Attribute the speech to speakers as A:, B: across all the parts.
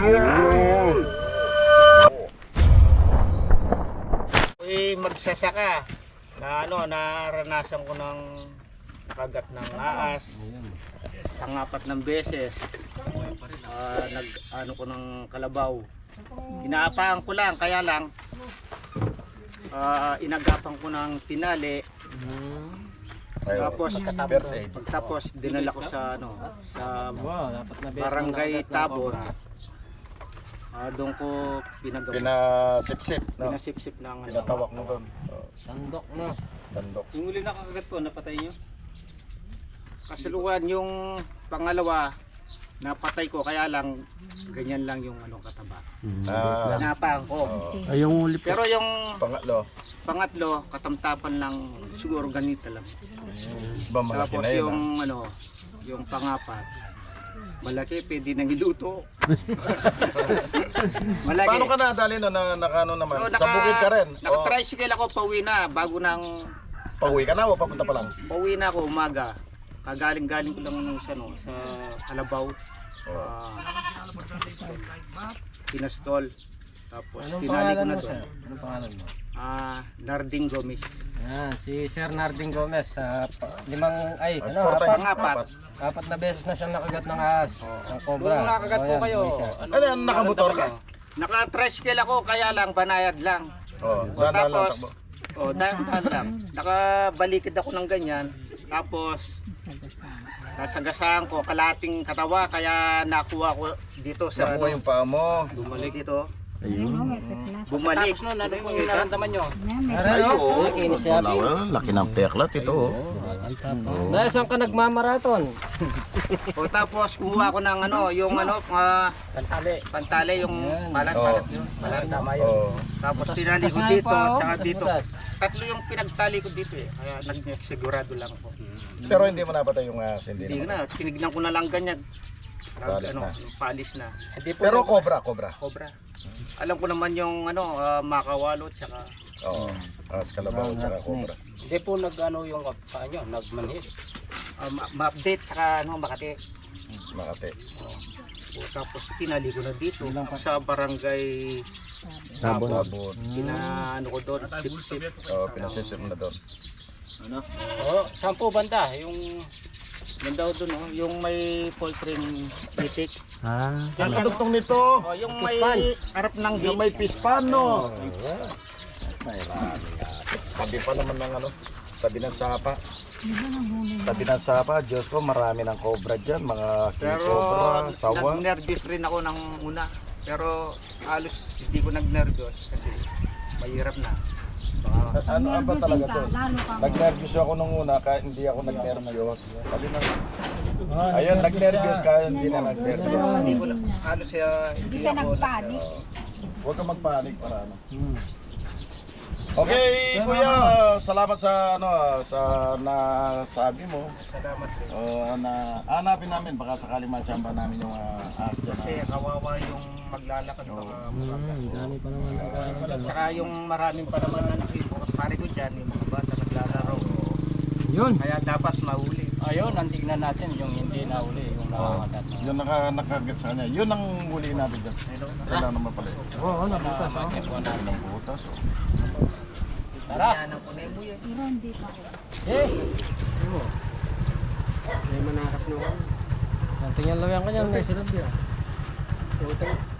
A: Uy, magsasaka na ano, naranasan ko ng nakagat ng aas. Pangapat ng beses. Ah, nag ano ko ng kalabaw. Inaapahan ko lang, kaya lang ah, inagapan ko ng tinali. Tapos pagtapos dinala ko sa ano sa barangay Tabor. Ah, doon ko pinagawa.
B: Pinasip-sip, no?
A: Pinasip-sip ng ano.
B: Pinatawak mo doon. Oh,
C: Tandok na.
B: Tandok.
A: Yung uli nakakagat po, napatay nyo? Kasaluan yung pangalawa, napatay ko, kaya lang, ganyan lang yung ano kataba.
B: Ah,
A: Napaan ko.
B: oh.
C: Ay, yung uli
A: Pero yung
B: Pangatlo,
A: pangatlo, katamtapan lang, siguro ganito lang.
B: ba malaki
A: Tapos
B: na yun?
A: yung ano, yung pangapat, malaki, pwede nang iluto. malaki.
B: Paano ka nadali no? Na, nakano naman?
A: So,
B: Sa bukid ka rin?
A: Naka-tricycle ako, pauwi na, bago nang
B: pauwi ka na o papunta pa lang?
A: Pauwi na ako umaga. Kagaling-galing ko lang nung sa, no, sa Alabaw.
B: Oh.
A: Ah, pinastol. Tapos
C: Anong
A: tinali ko na doon.
C: Anong pangalan mo?
A: Ah, Narding Gomez.
C: Yan, si Sir Narding Gomez sa pa- limang, ay,
B: At
C: ano,
B: four
C: apat,
B: times,
A: apat.
B: apat.
C: apat na beses na siyang nakagat ng ahas, ng cobra.
D: Nung nakagat po
C: yan,
D: kayo,
C: may siya.
B: Ano yan, nakamotor ka?
A: Naka-tricycle ako, kaya lang, banayad lang.
B: Oh,
A: O,
B: lang
A: tapos,
B: takbo.
A: o, dahan lang. Nakabalikid ako ng ganyan. Tapos, nasagasaan ko, kalating katawa, kaya nakuha ko dito sa,
B: Nakuha
A: ano,
B: yung paa mo.
A: bumalik dito. Bumalik.
D: Tapos nun, ano pong naramdaman nyo?
C: Oh, nakikinis siya.
B: laki ng peklat ito.
C: Dahil saan ka nagmamaraton?
A: O tapos kumuha ko ng ano, yung ano, uh,
D: Pantali.
A: pantale, yung palat-palat
B: Oo.
A: yun.
D: Tama yun.
B: Oh.
A: Tapos tinali ko dito,
C: oh.
A: tsaka dito. Tatlo yung pinagtali ko dito eh. Kaya nagsigurado lang ako.
B: Pero hindi mo napatay yung ahas, hindi
A: Hindi na, tinignan ko na lang ganyan.
B: Palis
A: ano,
B: na.
A: yung palis na.
B: Pero cobra, cobra.
A: Cobra. Alam ko naman yung ano, ah, makawalo tsaka
B: Oo. Ahas kalabaw, tsaka cobra.
D: hindi po nag ano yung paa nyo, nagmanhid.
A: ah, ma- ma-update tsaka ano, Makati.
B: Makati.
A: O, tapos tinali ko na dito sa barangay Sabon.
B: Abot.
A: Pinaano ko doon, sip-sip.
B: Oh, pinasisip mo na doon.
D: Oo, saan po banda? Yung
A: Ganda ko doon, oh, yung may poultry itik.
B: Ang kadugtong nito.
A: Oh, yung may harap ng
B: Yung may pispan, no? Tabi pa naman ng ano, tabi ng sapa. Tabi ng sapa, Diyos ko, marami ng cobra dyan, mga king
A: Pero
B: cobra, sawa.
A: nag-nervous rin ako ng una. Pero halos hindi ko nag-nervous kasi mahirap na. Baka
B: Ano ano ba talaga to? Nag-nervous ako nung una, kahit hindi ako nag-nervous. Sabi na, ayun, nag-nervous kahit hindi na nag-nervous.
A: hindi ko na, halos uh, hindi
E: siya
A: ako
E: nagpanik.
B: Huwag kang magpanik para ano. Okay, kuya, salamat sa ano sa nasabi mo.
A: Salamat rin.
B: Uh, na hanapin namin baka sakaling machamba namin yung uh.
A: Kasi kawawa yung maglalakad baka makagat.
C: Dami pa naman ang kaya dyan.
A: Tsaka yung maraming pa naman na nakikita pare ko dyan, yung mga bata naglalaro.
C: Yun.
A: Kaya dapat mahuli.
D: ayun, ang tignan natin yung hindi nahuli, yung nakakagat.
B: Yung naka, nakagat sa kanya, yun ang huli natin dyan. Wala naman pala.
C: Oo, nabutas oh.
D: Nakuha natin.
B: Ang butas. Oh.
D: Tara!
A: Yan ang kunin mo yan.
E: Pero hindi pa ako.
C: Eh! Oo. May manakas na ako. Yan, tingnan lang yan kanya, yan.
A: Utang, utang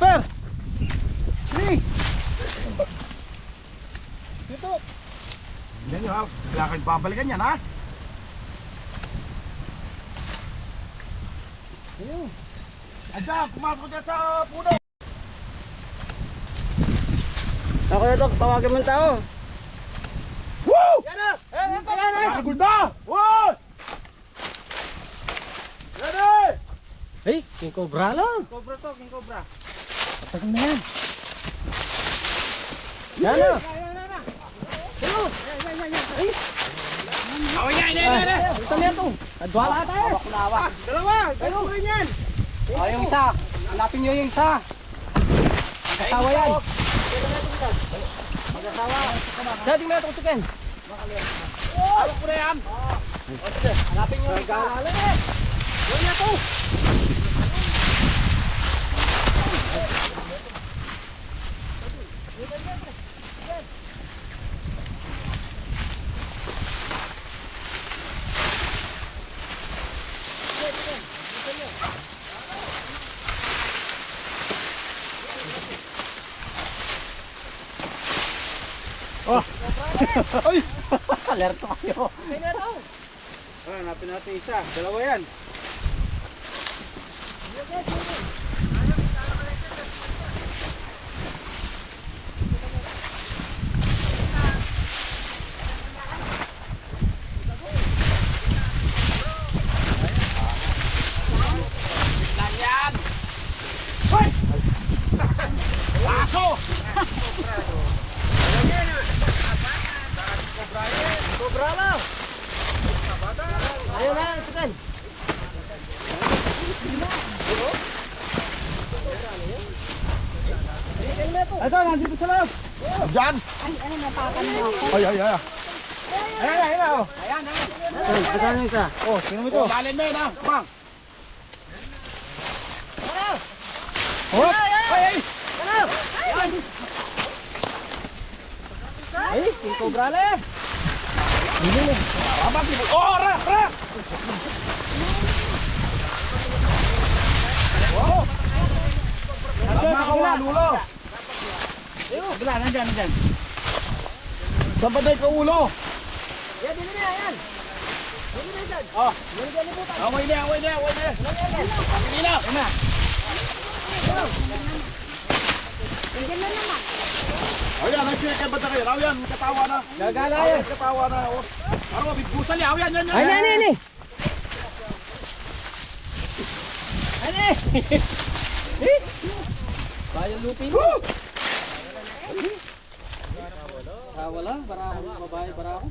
A: sa Kota Verde.
B: Yan yun ha, kaya kayo babalikan yan ha. Andiyan, pumasok dyan sa puno.
A: Ako na Dok, tawagin mo yung tao.
B: Woo! Pagod na! Uy! Ready!
C: Hey, king cobra lang.
A: Cobra to, king cobra.
C: Tagal na yan. Yan na.
A: Oh, yan, yan, yan, yan.
C: Ito na yan to. Adwala tayo. Hawak na hawak.
A: Dalawa, dalawa yan.
C: Oh, yung isa. Hanapin nyo yung isa. Mag-asawa yan. Mag-asawa. Siya, tingnan natin kung tukin.
A: Hawak ko na yan.
C: Hanapin nyo yung isa. Yun na to. Alerto kayo.
A: Oh, hanapin natin isa. Dalawa yan.
C: Cobra lang. Ayaw na, tukin.
B: Ito, nandito sa loob. Diyan.
E: Ay, ay, napapanood ako.
B: Ay, ay, ay.
A: Ayan, ayan, oh.
C: Ito na isa.
A: Oh, sino mo ito? Dalin mo yun, ha? Bang.
B: Hop!
C: Ay, king cobra lang.
B: Abang, oh, ra, ra!
A: Nandiyan,
B: Tama ka, walulo.
A: Ayun, bila, nandyan, nandyan.
B: Saan ba ka ulo?
C: Yan, dito na yan.
A: Oh. Away na, away na, away na. Sige na. Sige na.
E: Nandiyan na naman.
B: Ayan, ka ba tayo? Ayan, katawa na.
C: Gagala
B: Ayan,
C: yan.
B: katawa na. oh. Ano, bigbusan niya. Ayan, yan, yan.
C: Ay, nani, nani. Ani. Bayan lupin. Ah, wala. Para ako, babae, para ako.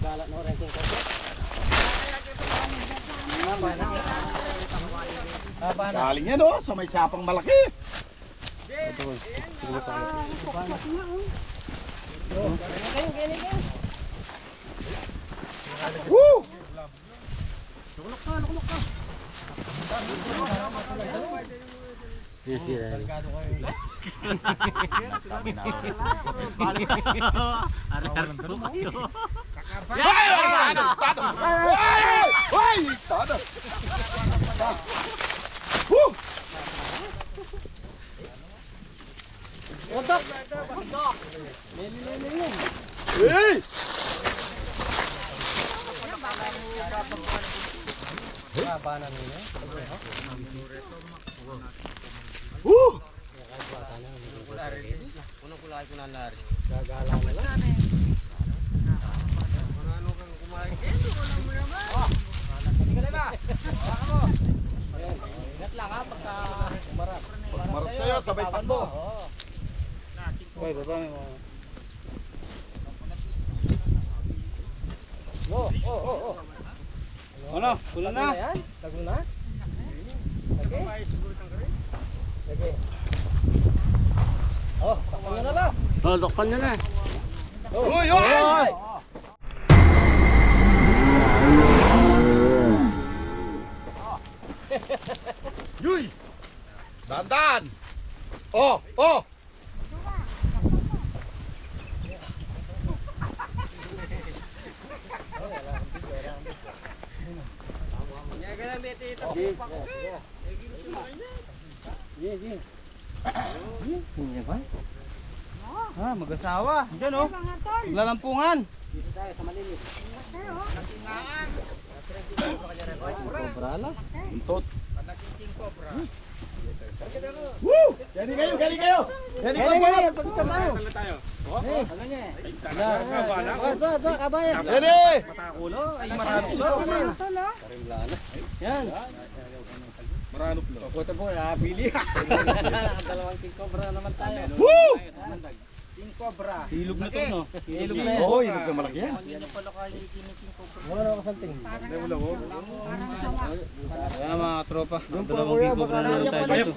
C: Gala no rin kung kasi. Apa na? Apa na?
B: Galing yan, oh. Sa may sapang malaki. Woo! Ay, ay, ano? Tato. Ay, ay, ay, tato. Woo!
C: Rodok.
B: Hey!
C: Baba na nila.
B: Woo!
C: Unang kulay ko na lari. Gagala na lang. Ingat lang ha pagka umarap.
B: Marap sa'yo, sabay takbo.
A: Baba mo.
C: Oh, oh, oh, oh.
A: Ano? Tulo na.
C: Tago na? Lagi? Lagi. Oh, takpan nyo na lang. Oh, takpan nyo na.
B: Uy, uy! Yuy! Dandan! Oh, oh!
C: Sige ba?
A: Ah, mag-asawa. Diyan, oh. Lalampungan.
C: Dito tayo sa malinis.
E: Pero,
C: Cobra lang.
B: Untot. Woo! Gani kayo, gani kayo! Gani kayo! Gani
C: tayo. Eh. Kabayan.
B: Gani!
C: Yan.
B: Maranop lo.
C: Puta po, nabili. Dalawang king cobra naman tayo.
B: Woo!
C: King cobra.
D: Hilog na to, no?
C: Hilog na yan.
B: Oo, oh, yung malaki yan.
C: Wala na kasanting.
D: Ayan mga tropa.
C: Yung po kuya, baka
D: naman tayo dito.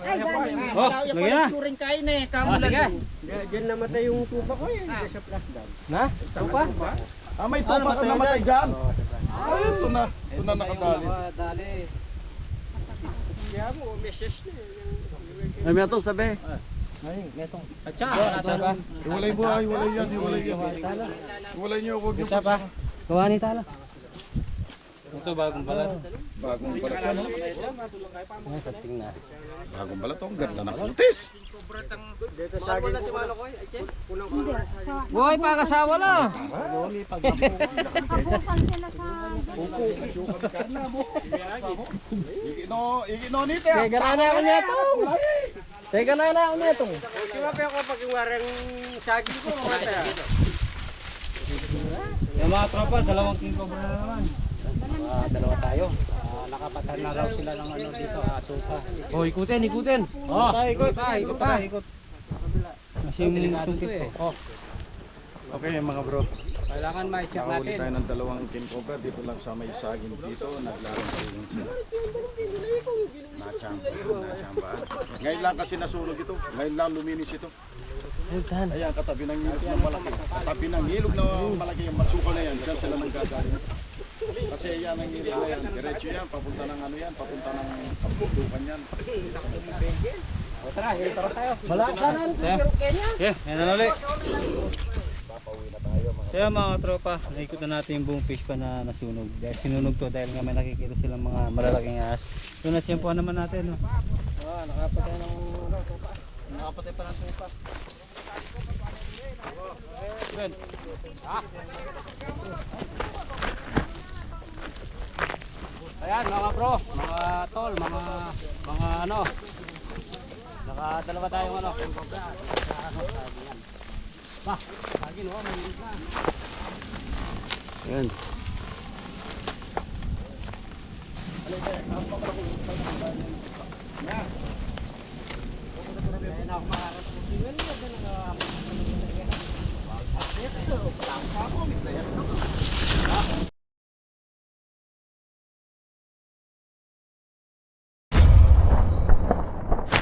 D: Oh, lagyan na.
A: Turing kain eh,
D: Ah, sige.
C: Diyan namatay yung tupa ko eh. Diyan sa plasdan. Na? Tupa?
B: Ah, may tupa ka namatay dyan. Ay, ito na. Ito na nakadali.
C: Dali. Kaya mo, message na eh.
D: Ay, may atong sabi.
C: Ay, metong.
D: Atsa.
B: Iwalay mo, ah, iwalay yan, iwalay yan. Iwalay niyo, huwag niyo
C: Isa pa. Ni Tala.
D: Ito bagong balat.
B: Bagong balat.
C: Ay, sating na.
B: Bagong balat, oh. Ang ganda na kutis.
C: Dito sa akin po. Punang
E: Hindi. Sa
C: Buhay pa kasawa na.
E: kabusan sila sa...
B: Igino, nito.
C: Teka na na ako nito. Teka na na ako nito. Kaya pa ako pag warang saging ko.
D: Yung mga tropa, dalawang king cobra na naman. Ah, dalawa tayo. Ah, nakapatan na raw sila ng ano dito, ah, tupa.
C: Oh, ikutin, ikutin.
D: Oh,
C: ikot pa, ikot pa.
D: ikot. Kasi yung tungkit
C: eh.
D: Oh,
B: Okay mga bro,
D: kailangan ma-check
B: nakahuli
D: natin.
B: tayo ng dalawang king cobra dito lang sa may saging dito. Naglarong tulong sila. Nachamba, nachambaan. Ngayon lang kasi nasunog ito. Ngayon lang luminis ito. Ayan, katabi ng ilog na malaki. Katabi ng ilog na malaki yung masukal na yan. Diyan sila nagdadali. Kasi yan ang na yan. Diretso yan, papunta ng ano yan, papunta ng kapundukan yan.
D: O tara, tara tayo. Wala ka na. Yeah, yan na ulit. Kaya mga tropa, naikot na natin yung buong fish pa na nasunog. Dahil sinunog to dahil nga may nakikita silang mga malalaking ahas. So nasyempohan naman natin. No?
C: Ah, nakapatay ng
D: Nakapatay pa ng tupa. Good. Ayan mga bro, mga tol, mga mga ano. Nakadalawa tayong ano. Ba, lagi no, may na.
C: Yan.